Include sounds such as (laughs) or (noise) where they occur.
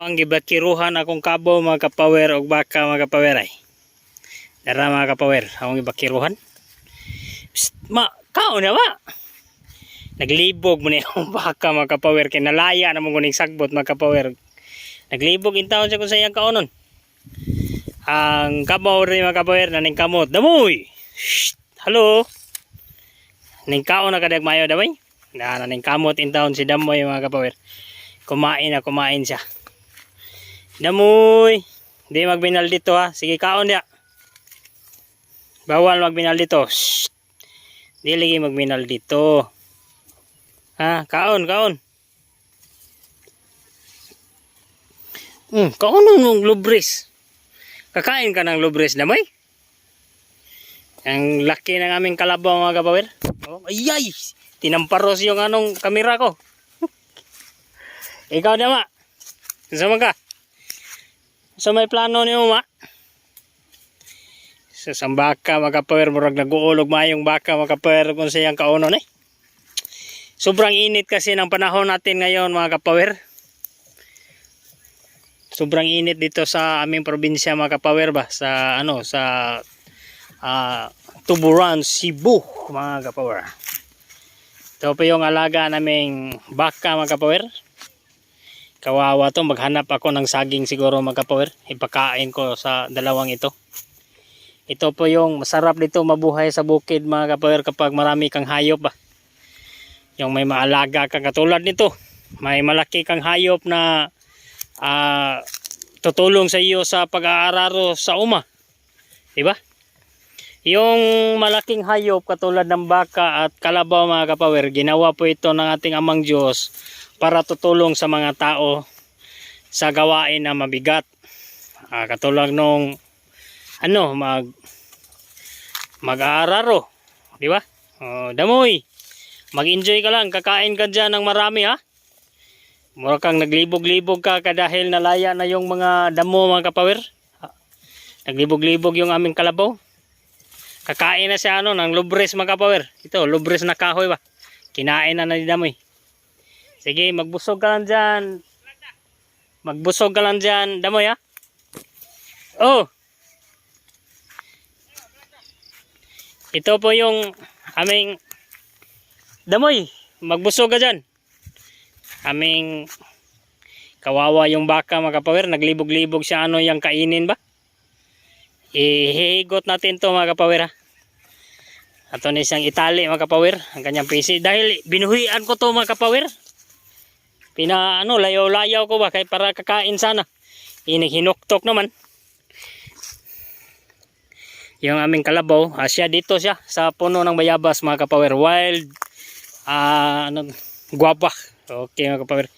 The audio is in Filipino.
ang gibakiruhan akong kabo mga kapower og baka mga kapower ay. Dara mga kapower, akong gibakiruhan. Psst, ma, kao na ba? Naglibog mo na (laughs) yung baka mga kapower kay nalaya na mo kuning sagbot mga kapower. Naglibog in taon siya kung sa iyang kaonon. Ang kabaw rin mga kapower naning kamot. Damoy! Hello! Ning kaon na kadag mayo damay. Na naning kamot in taon si Damoy mga kapower. Kumain na kumain siya. Damoy! Di magbinal dito ha. Sige kaon dia. Bawal magbinal dito. Shh! Di lagi magbinal dito. Ha, kaon, kaon. Hmm, kaon ng lubris. Kakain ka ng lubris na may? Ang laki ng aming kalabaw mga kapower. Oh, ayay! Tinamparos yung anong kamera ko. (laughs) Ikaw na ma. Sama ka. So may plano niyo ma. So sa baka mga kapower, murag nag-uulog mayong baka mga kapower kung siyang kaunon eh. Sobrang init kasi ng panahon natin ngayon mga kapower. Sobrang init dito sa aming probinsya mga kapower ba sa ano sa ah, Tuburan, Cebu mga kapower. Ito pa yung alaga naming baka mga kapower. Kawawa to maghanap ako ng saging siguro mga kapower. Ipakain ko sa dalawang ito. Ito po yung masarap dito mabuhay sa bukid mga kapower kapag marami kang hayop ba yung may maalaga kang katulad nito may malaki kang hayop na ah, tutulong sa iyo sa pag-aararo sa uma di ba yung malaking hayop katulad ng baka at kalabaw mga kapawer ginawa po ito ng ating amang Diyos para tutulong sa mga tao sa gawain na mabigat Ah, katulad nung ano mag mag-aararo di ba oh, damoy Mag-enjoy ka lang, kakain ka dyan ng marami ha. Mura kang naglibog-libog ka dahil nalaya na yung mga damo mga kapawer. Naglibog-libog yung aming kalabaw. Kakain na siya ano, ng lubres mga kapawer. Ito, lubres na kahoy ba. Kinain na na ni damoy. Sige, magbusog ka lang dyan. Magbusog ka lang dyan, damoy ha. Oh! Ito po yung aming Damoy, magbusog ka dyan. Aming kawawa yung baka mga. Naglibog-libog siya ano yung kainin ba? Ihigot natin to mga kapawer ha. Ato na isang itali mga. Ang kanyang PC. Dahil binuhian ko to mga kapawer. Pina ano, layaw-layaw ko ba? Kaya para kakain sana. Inihinuktok naman. Yung aming kalabaw. Ah, siya dito siya sa puno ng bayabas mga kapawer. Wild ah ano, guwapa. Okay mga kapawer.